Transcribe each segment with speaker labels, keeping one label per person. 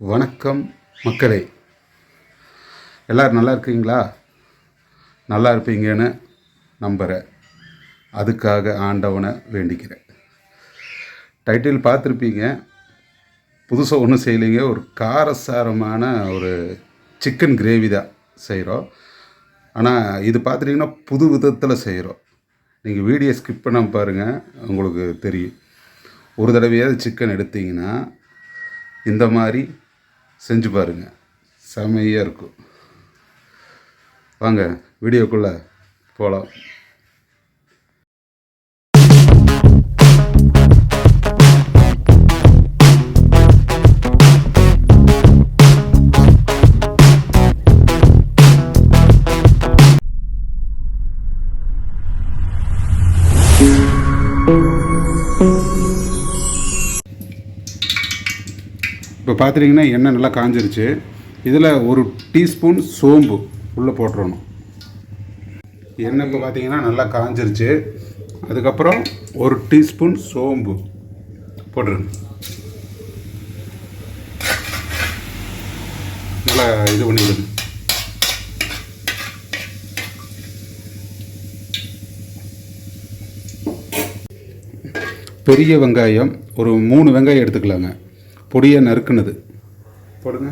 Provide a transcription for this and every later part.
Speaker 1: வணக்கம் மக்களே. எல்லோரும் நல்லா இருக்கீங்களா நல்லா இருப்பீங்கன்னு நம்புகிறேன் அதுக்காக ஆண்டவனை வேண்டிக்கிறேன். டைட்டில் பார்த்துருப்பீங்க. புதுசாக ஒன்றும் செய்யலைங்க. ஒரு காரசாரமான ஒரு சிக்கன் கிரேவி தான் செய்கிறோம் ஆனால் இது பார்த்துட்டிங்கன்னா புது விதத்தில் செய்கிறோம் நீங்கள் வீடியோ ஸ்கிப் பண்ண பாருங்கள் உங்களுக்கு தெரியும். ஒரு தடவையாவது சிக்கன் எடுத்தீங்கன்னா இந்த மாதிரி செஞ்சு பாருங்கள் செமையாக இருக்கும். வாங்க வீடியோக்குள்ளே போகலாம் இப்போ பார்த்துட்டிங்கன்னா எண்ணெய் நல்லா காஞ்சிருச்சு. இதில் ஒரு டீஸ்பூன் சோம்பு உள்ளே போட்டுறணும். எண்ணெய் இப்போ பார்த்தீங்கன்னா நல்லா காஞ்சிருச்சு. அதுக்கப்புறம் ஒரு டீஸ்பூன் சோம்பு போட்டுருங்க. நல்லா இது பண்ணி விடுங்க. பெரிய வெங்காயம் ஒரு மூணு வெங்காயம் எடுத்துக்கலாங்க. பொடியாக நறுக்குனது. போடுங்க.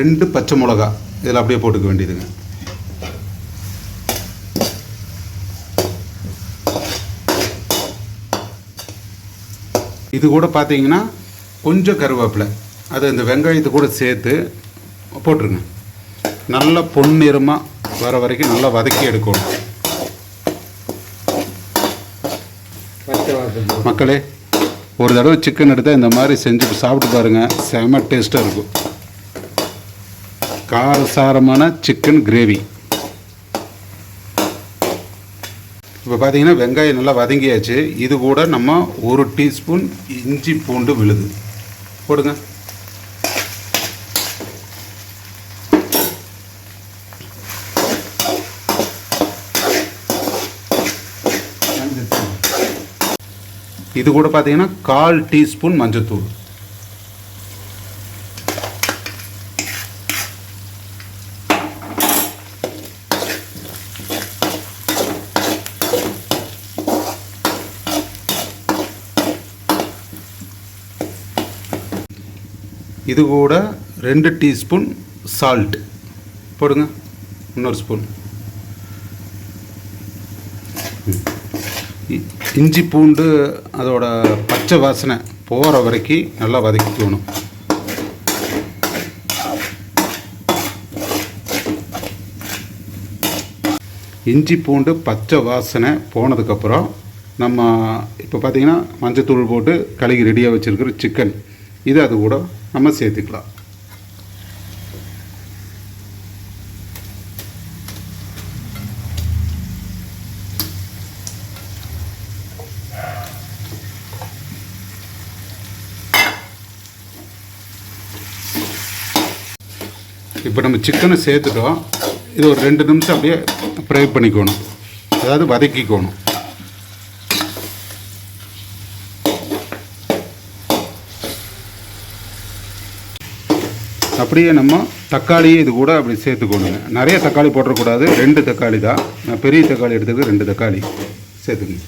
Speaker 1: ரெண்டு பச்சை மிளகா. இதில் அப்படியே போட்டுக்க வேண்டியதுங்க. இது கூட பார்த்தீங்கன்னா கொஞ்சம் கருவேப்பிலை. அது இந்த வெங்காயத்தை கூட சேர்த்து போட்டுருங்க. நல்லா பொன்னிறமாக வர வரைக்கும் நல்லா வதக்கி எடுக்கணும். மக்களே ஒரு தடவை சிக்கன் எடுத்தால் இந்த மாதிரி செஞ்சு சாப்பிட்டு பாருங்கள் செம டேஸ்ட்டாக இருக்கும். காரசாரமான சிக்கன் கிரேவி இப்போ பார்த்தீங்கன்னா வெங்காயம் நல்லா வதங்கியாச்சு. இது கூட நம்ம ஒரு டீஸ்பூன் இஞ்சி பூண்டு விழுது. போடுங்க. இது கூட பார்த்தீங்கன்னா கால் டீஸ்பூன் மஞ்சத்தூள். இது கூட ரெண்டு டீஸ்பூன் சால்ட் போடுங்க. இன்னொரு ஸ்பூன். இ- இஞ்சி பூண்டு அதோட பச்சை வாசனை போகிற வரைக்கும் நல்லா வதக்கிக்கணும். இஞ்சி பூண்டு பச்சை வாசனை போனதுக்கப்புறம் நம்ம இப்போ பார்த்திங்கன்னா மஞ்சத்தூள் போட்டு கழுகி ரெடியாக வச்சுருக்கிற சிக்கன் இது அது கூட நம்ம சேர்த்துக்கலாம். இப்போ நம்ம சிக்கனை சேர்த்துட்டோம். இது ஒரு ரெண்டு நிமிஷம் அப்படியே ஃப்ரை பண்ணிக்கணும். அதாவது வதக்கிக்கணும். அப்படியே நம்ம தக்காளியே இது கூட அப்படி சேர்த்துக்கணுங்க நிறைய தக்காளி போட்டக்கூடாது ரெண்டு தக்காளி தான். நான் பெரிய தக்காளி எடுத்துக்கிட்டு ரெண்டு தக்காளி சேர்த்துக்கணும்.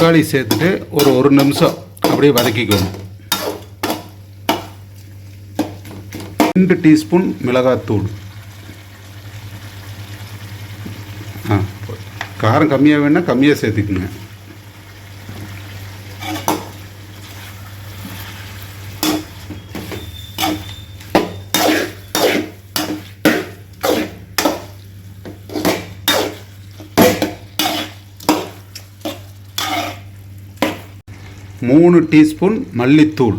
Speaker 1: தக்காளி சேர்த்துட்டு ஒரு ஒரு நிமிஷம் அப்படியே வதக்கிக்கணும் ரெண்டு டீஸ்பூன் மிளகாத்தூள். ஆ காரம் கம்மியாக வேணால் கம்மியாக சேர்த்துக்குங்க. மூணு டீஸ்பூன் மல்லித்தூள்.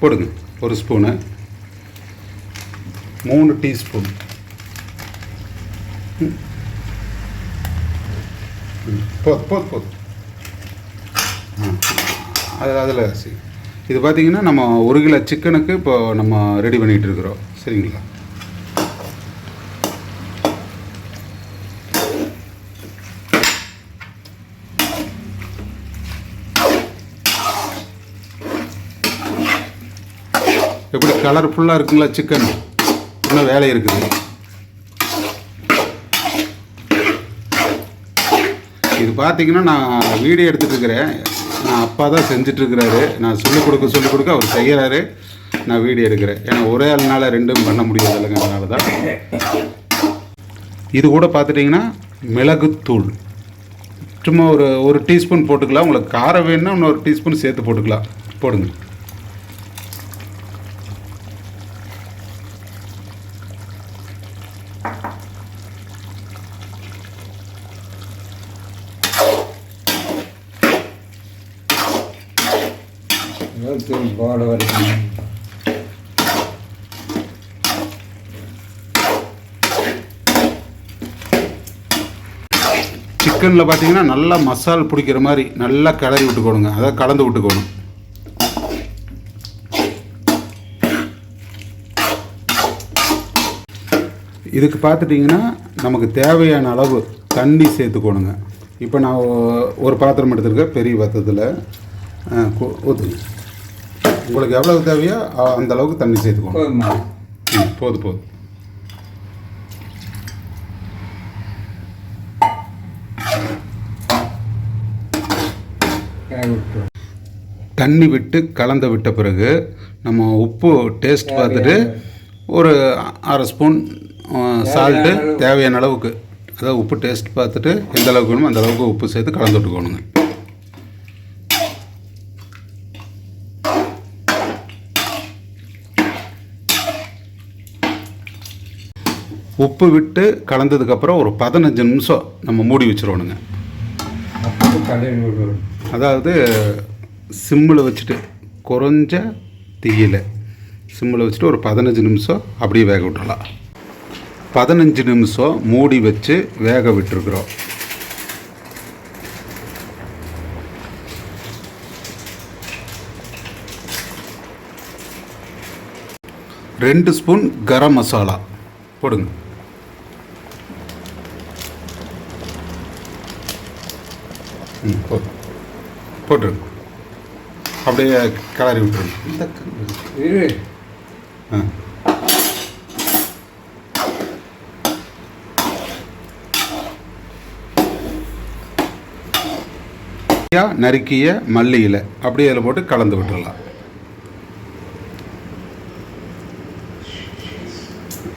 Speaker 1: போடுங்க ஒரு ஸ்பூனு. மூணு டீஸ்பூன். போதும் போதும் போதும். அதில் அதில் சரி இது பார்த்தீங்கன்னா நம்ம ஒரு கிலோ சிக்கனுக்கு இப்போ நம்ம ரெடி பண்ணிகிட்டு இருக்கிறோம். சரிங்களா? எப்படி கலர்ஃபுல்லாக இருக்குங்களா சிக்கன் இன்னும் வேலை இருக்குது? இது பார்த்தீங்கன்னா நான் வீடியோ எடுத்துட்டு இருக்கிறேன் நான் அப்பா தான் செஞ்சிட்ருக்கிறாரு நான் சொல்லிக் கொடுக்க சொல்லிக் கொடுக்க அவர் செய்கிறாரு நான் வீடியோ எடுக்கிறேன். ஏன்னா ஒரே ஆள்னால ரெண்டும் பண்ண முடியாது இல்லைங்க அதனால தான். இது கூட பார்த்துட்டிங்கன்னா மிளகுத்தூள். சும்மா ஒரு ஒரு டீஸ்பூன் போட்டுக்கலாம். உங்களுக்கு காரம் வேணும்னா இன்னொரு டீஸ்பூன் சேர்த்து போட்டுக்கலாம். போடுங்க.
Speaker 2: இருபத்தொன்று போட வரைக்கும்.
Speaker 1: சிக்கனில் பார்த்தீங்கன்னா நல்லா மசால் பிடிக்கிற மாதிரி நல்லா கிளறி விட்டுக்கோணுங்க. அதை கலந்து விட்டுக்கோணும். இதுக்கு பார்த்துட்டிங்கன்னா நமக்கு தேவையான அளவு தண்ணி சேர்த்துக்கோணுங்க. இப்போ நான் ஒரு பாத்திரம் எடுத்துருக்கேன் பெரிய பாத்திரத்தில். ஊற்றுங்க உங்களுக்கு எவ்வளவு தேவையோ அந்த அளவுக்கு தண்ணி சேர்த்துக்கோணும்
Speaker 2: போதுமா? விட்டு
Speaker 1: தண்ணி விட்டு கலந்து விட்ட பிறகு நம்ம உப்பு டேஸ்ட் பார்த்துட்டு ஒரு அரை ஸ்பூன் சால்ட்டு தேவையான அளவுக்கு. அதாவது உப்பு டேஸ்ட் பார்த்துட்டு எந்த அளவுக்கு வேணுமோ அந்த அளவுக்கு உப்பு சேர்த்து கலந்து விட்டுக்கோணுங்க. உப்பு விட்டு கலந்ததுக்கப்புறம் ஒரு பதினஞ்சு நிமிஷம் நம்ம மூடி வச்சிருவோணுங்க. அதாவது சிம்மில் வச்சுட்டு குறைஞ்ச தீயில சிம்மில் வச்சுட்டு ஒரு பதினஞ்சு நிமிஷம் அப்படியே வேக விட்டுறலாம். பதினஞ்சு நிமிஷம் மூடி வச்சு வேக விட்டுருக்குறோம். ரெண்டு ஸ்பூன் கரம் மசாலா போடுங்க. ம். போதும் போட்டுருங்க. அப்படியே கிளறி விட்டுருங்க. இந்த ஆ. நறுக்கிய மல்லி இலை. அப்படியே அதில் போட்டு கலந்து விட்டுறலாம்.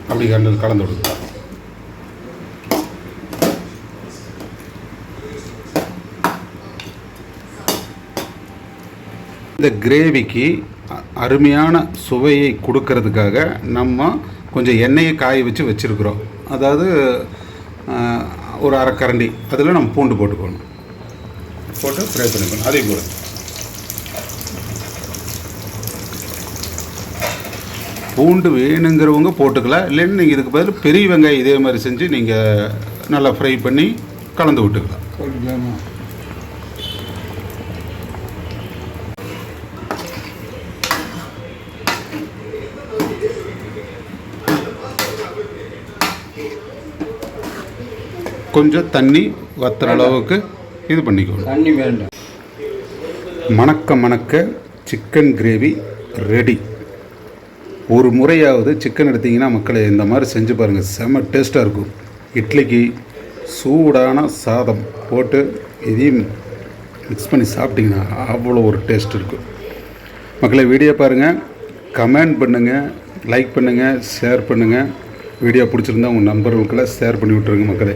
Speaker 1: அப்படி கலந்து கலந்து விடுங்க இந்த கிரேவிக்கு அ- அருமையான சுவையை கொடுக்கறதுக்காக நம்ம கொஞ்சம் எண்ணெயை காய வச்சு வச்சுருக்குறோம். அதாவது ஒரு அரைக்கரண்டி அதில் நம்ம பூண்டு போட்டுக்கணும். போட்டு ஃப்ரை பண்ணிக்கணும். அதே போல். பூண்டு வேணுங்கிறவங்க போட்டுக்கலாம். இல்லைன்னு நீங்கள் இதுக்கு பதில் பெரிய வெங்காயம் இதே மாதிரி செஞ்சு நீங்கள் நல்லா ஃப்ரை பண்ணி கலந்து விட்டுக்கலாம். கொஞ்சம் தண்ணி வத்துற அளவுக்கு இது பண்ணிக்கணும்
Speaker 2: தண்ணி வேண்டாம்.
Speaker 1: மணக்க மணக்க சிக்கன் கிரேவி ரெடி ஒரு முறையாவது சிக்கன் எடுத்தீங்கன்னா மக்களை இந்த மாதிரி செஞ்சு பாருங்கள் செம்ம டேஸ்ட்டாக இருக்கும். இட்லிக்கு சூடான சாதம் போட்டு இதையும் மிக்ஸ் பண்ணி சாப்பிட்டிங்கன்னா அவ்வளோ ஒரு டேஸ்ட் இருக்கும். மக்களை வீடியோ பாருங்கள் கமெண்ட் பண்ணுங்கள் லைக் பண்ணுங்கள் ஷேர் பண்ணுங்கள் வீடியோ பிடிச்சிருந்தா உங்கள் நண்பர்களுக்கெல்லாம் ஷேர் பண்ணி விட்டுருங்க மக்களே.